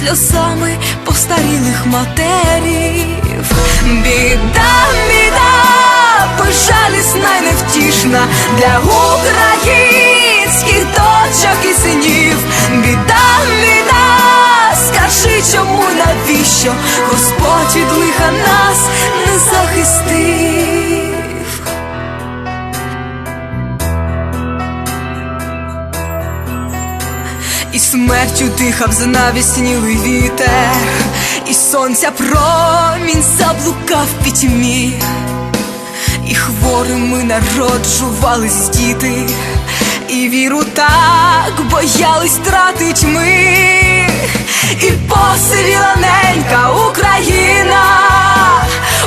сльозами постарілих матерів. Біда, біда, безжалісна й невтішна для українських дочок і синів. Біда, біда, скажи, чому навіщо Господь від лиха нас не захистив. Смертю дихав знавіснілий вітер, і сонця промінь заблукав в пітьмі, і хворими народжувались діти, і віру так боялись тратить ми, і посивіла ненька Україна,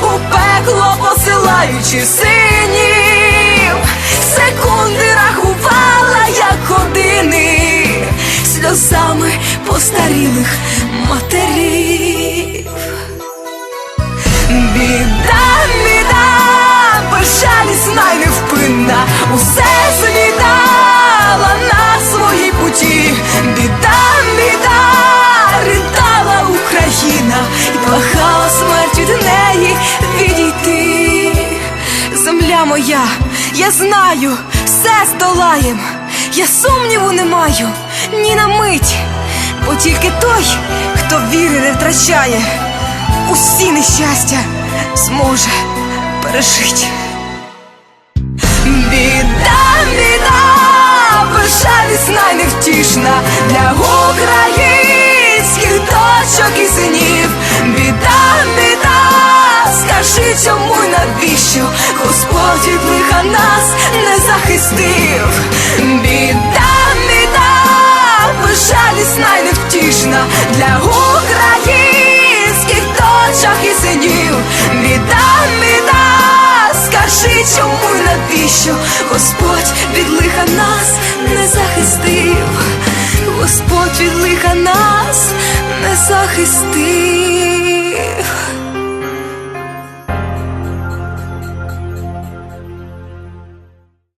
у пекло посилаючи синів, постарілих матерів. Біда, біда, безжалісна й невпинна, усе злітала на своїй путі. Біда, біда, ридала Україна і благала смерть від неї відійти. Земля моя, я знаю, все здолаєм, я сумніву не маю ні на мить, бо тільки той, хто віри не втрачає, усі нещастя зможе пережити. Біда, біда, й невтішна для українських дочок і синів. Біда, біда, скажи, чому й навіщо Господь від лиха нас не захистив. що Господь від лиха нас не захистив, Господь від лиха нас не захистив.